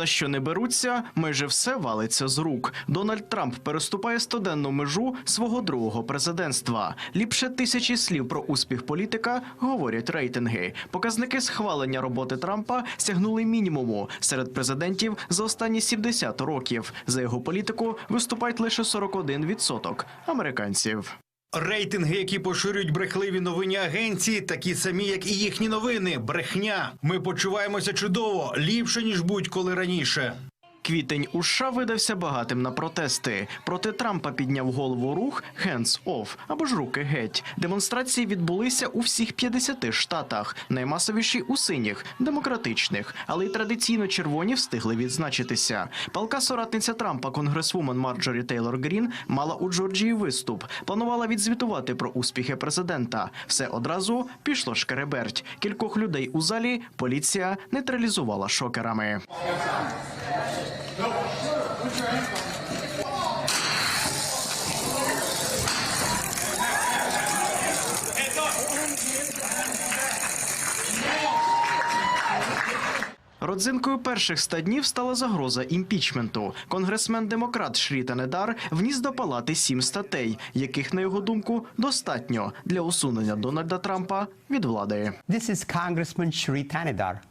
За що не беруться, майже все валиться з рук. Дональд Трамп переступає стоденну межу свого другого президентства. Ліпше тисячі слів про успіх політика говорять рейтинги. Показники схвалення роботи Трампа сягнули мінімуму серед президентів за останні 70 років. За його політику виступають лише 41% американців. Рейтинги, які поширюють брехливі новинні агенції, такі самі, як і їхні новини. Брехня. Ми почуваємося чудово, ліпше ніж будь-коли раніше. Квітень у США видався багатим на протести. Проти Трампа підняв голову рух «Hands off» або ж руки геть. Демонстрації відбулися у всіх 50 штатах. Наймасовіші у синіх, демократичних, але й традиційно червоні встигли відзначитися. Палка соратниця Трампа, конгресвумен Марджорі Тейлор Грін, мала у Джорджії виступ. Планувала відзвітувати про успіхи президента. Все одразу пішло шкереберть. Кількох людей у залі поліція нейтралізувала шокерами. Родзинкою перших ста днів стала загроза імпічменту. Конгресмен-демократ Шріта Недар вніс до палати сім статей, яких, на його думку, достатньо для усунення Дональда Трампа від влади. This is Congressman Shri Tanidar.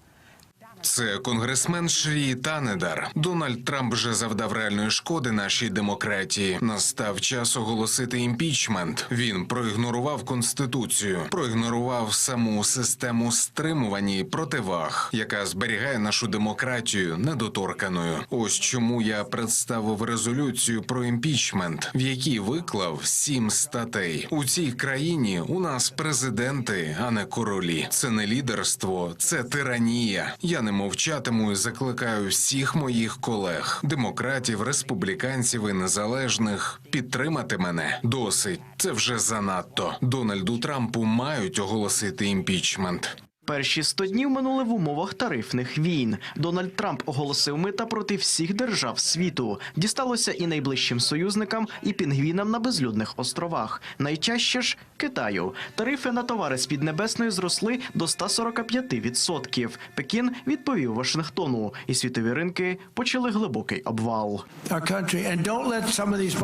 Це конгресмен Шрі Танедар. Дональд Трамп вже завдав реальної шкоди нашій демократії. Настав час оголосити імпічмент. Він проігнорував конституцію, проігнорував саму систему стримування і противаг, яка зберігає нашу демократію недоторканою. Ось чому я представив резолюцію про імпічмент, в якій виклав сім статей. У цій країні у нас президенти, а не королі. Це не лідерство, це тиранія. Я не мовчатиму і закликаю всіх моїх колег, демократів, республіканців і незалежних підтримати мене. Досить це вже занадто. Дональду Трампу мають оголосити імпічмент. Перші 100 днів минули в умовах тарифних війн. Дональд Трамп оголосив мита проти всіх держав світу. Дісталося і найближчим союзникам, і пінгвінам на безлюдних островах. Найчаще ж Китаю. Тарифи на товари з Піднебесної зросли до 145%. Пекін відповів Вашингтону, і світові ринки почали глибокий обвал.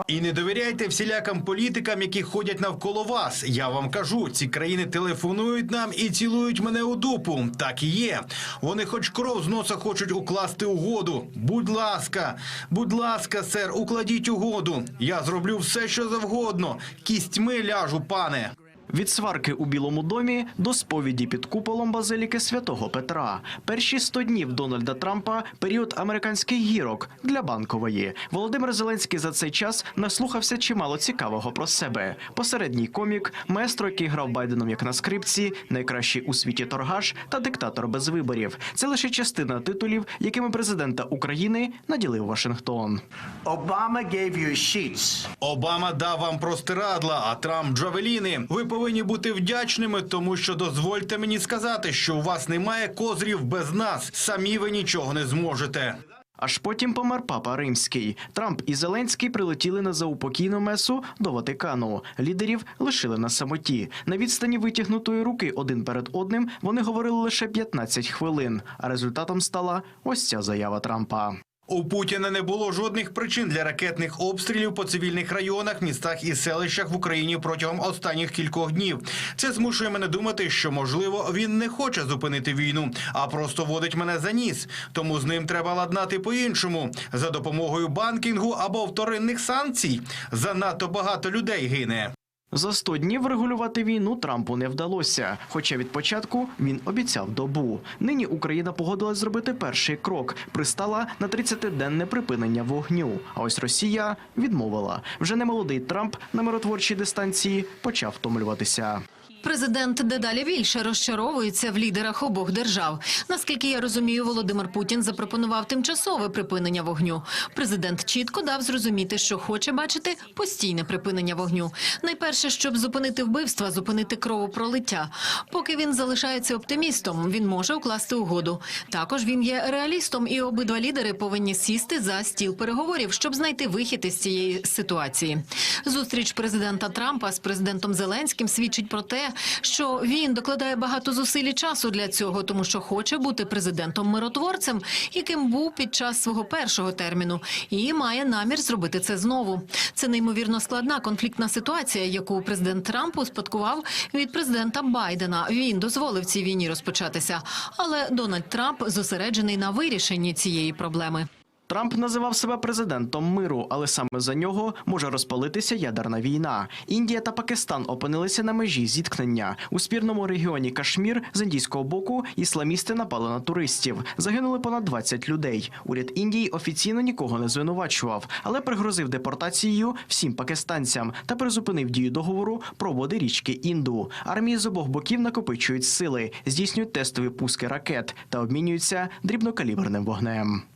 І не довіряйте всілякам політикам, які ходять навколо вас. Я вам кажу, ці країни телефонують нам і цілують мене у дупу. Так і є. Вони хоч кров з носа хочуть укласти угоду. Будь ласка, будь ласка, сер, укладіть угоду. Я зроблю все, що завгодно. Кістьми ляжу, пане. Від сварки у Білому домі до сповіді під куполом базиліки святого Петра. Перші 100 днів Дональда Трампа період американських гірок для банкової. Володимир Зеленський за цей час наслухався чимало цікавого про себе. Посередній комік, маестро, який грав Байденом як на скрипці, найкращий у світі торгаш та диктатор без виборів. Це лише частина титулів, якими президента України наділив Вашингтон. Obama gave you sheets. Обама дав вам простирадла, а Трамп джавеліни. Ви повинні бути вдячними, тому що дозвольте мені сказати, що у вас немає козрів без нас. Самі ви нічого не зможете. Аж потім помер папа римський. Трамп і Зеленський прилетіли на заупокійну месу до Ватикану. Лідерів лишили на самоті. На відстані витягнутої руки один перед одним вони говорили лише 15 хвилин. А результатом стала ось ця заява Трампа. У Путіна не було жодних причин для ракетних обстрілів по цивільних районах, містах і селищах в Україні протягом останніх кількох днів. Це змушує мене думати, що можливо він не хоче зупинити війну, а просто водить мене за ніс. Тому з ним треба ладнати по-іншому за допомогою банкінгу або вторинних санкцій. Занадто багато людей гине. За 100 днів врегулювати війну Трампу не вдалося. Хоча від початку він обіцяв добу. Нині Україна погодилась зробити перший крок. Пристала на 30-денне припинення вогню. А ось Росія відмовила. Вже немолодий Трамп на миротворчій дистанції почав втомлюватися. Президент дедалі більше розчаровується в лідерах обох держав. Наскільки я розумію, Володимир Путін запропонував тимчасове припинення вогню. Президент чітко дав зрозуміти, що хоче бачити постійне припинення вогню. Найперше, щоб зупинити вбивства, зупинити кровопролиття. Поки він залишається оптимістом, він може укласти угоду. Також він є реалістом, і обидва лідери повинні сісти за стіл переговорів, щоб знайти вихід із цієї ситуації. Зустріч президента Трампа з президентом Зеленським свідчить про те, що він докладає багато зусиль і часу для цього, тому що хоче бути президентом-миротворцем, яким був під час свого першого терміну, і має намір зробити це знову. Це неймовірно складна конфліктна ситуація, яку президент Трамп успадкував від президента Байдена. Він дозволив цій війні розпочатися, але Дональд Трамп зосереджений на вирішенні цієї проблеми. Трамп називав себе президентом миру, але саме за нього може розпалитися ядерна війна. Індія та Пакистан опинилися на межі зіткнення. У спірному регіоні Кашмір з індійського боку ісламісти напали на туристів. Загинули понад 20 людей. Уряд Індії офіційно нікого не звинувачував, але пригрозив депортацією всім пакистанцям та призупинив дію договору про води річки Інду. Армії з обох боків накопичують сили, здійснюють тестові пуски ракет та обмінюються дрібнокаліберним вогнем.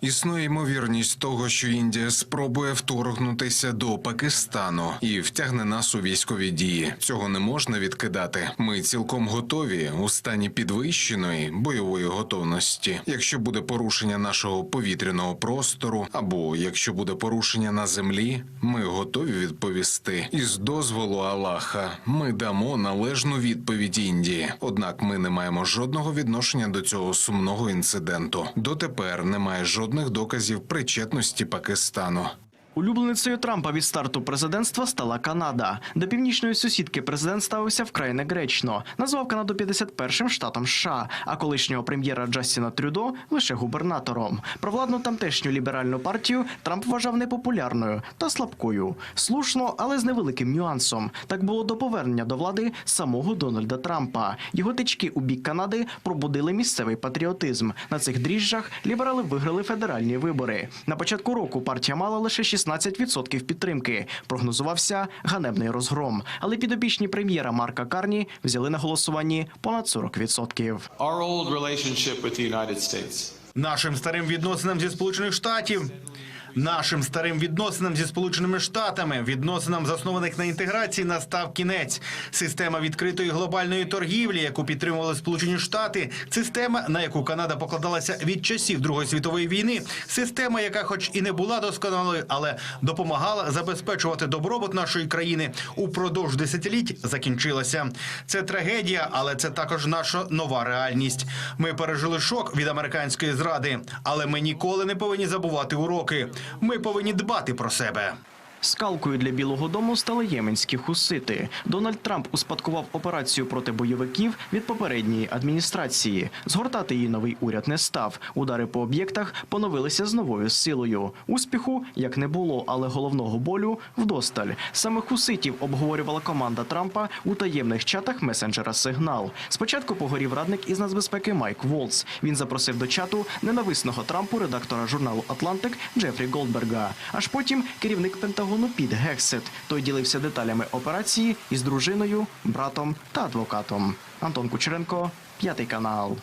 Існує ймовірність того, що Індія спробує вторгнутися до Пакистану і втягне нас у військові дії. Цього не можна відкидати. Ми цілком готові у стані підвищеної бойової готовності. Якщо буде порушення нашого повітряного простору, або якщо буде порушення на землі, ми готові відповісти. І з дозволу Аллаха ми дамо належну відповідь Індії. Однак ми не маємо жодного відношення до цього сумного інциденту. Дотепер немає жодних доказів причетності Пакистану. Улюбленицею Трампа від старту президентства стала Канада. До північної сусідки президент ставився вкрай негречно. Назвав Канаду 51-м штатом США, а колишнього прем'єра Джастіна Трюдо лише губернатором. Провладну тамтешню ліберальну партію Трамп вважав непопулярною та слабкою. Слушно, але з невеликим нюансом. Так було до повернення до влади самого Дональда Трампа. Його тички у бік Канади пробудили місцевий патріотизм. На цих дріжджах ліберали виграли федеральні вибори. На початку року партія мала лише 16% підтримки. Прогнозувався ганебний розгром. Але підопічні прем'єра Марка Карні взяли на голосуванні понад 40%. Our old relationship with the United States. Нашим старим відносинам зі Сполучених Штатів. Нашим старим відносинам зі Сполученими Штатами, відносинам, заснованих на інтеграції, настав кінець. Система відкритої глобальної торгівлі, яку підтримували Сполучені Штати, система, на яку Канада покладалася від часів Другої світової війни, система, яка, хоч і не була досконалою, але допомагала забезпечувати добробут нашої країни упродовж десятиліть, закінчилася. Це трагедія, але це також наша нова реальність. Ми пережили шок від американської зради, але ми ніколи не повинні забувати уроки. Ми повинні дбати про себе. Скалкою для Білого Дому стали єменські хусити. Дональд Трамп успадкував операцію проти бойовиків від попередньої адміністрації. Згортати її новий уряд не став. Удари по об'єктах поновилися з новою силою. Успіху як не було, але головного болю вдосталь. Саме хуситів обговорювала команда Трампа у таємних чатах месенджера Сигнал. Спочатку погорів радник із нацбезпеки Майк Волц. Він запросив до чату ненависного Трампу редактора журналу Атлантик Джефрі Голдберга. Аж потім керівник Пентагону Піт Гексет. Той ділився деталями операції із дружиною, братом та адвокатом. Антон Кучеренко, п'ятий канал.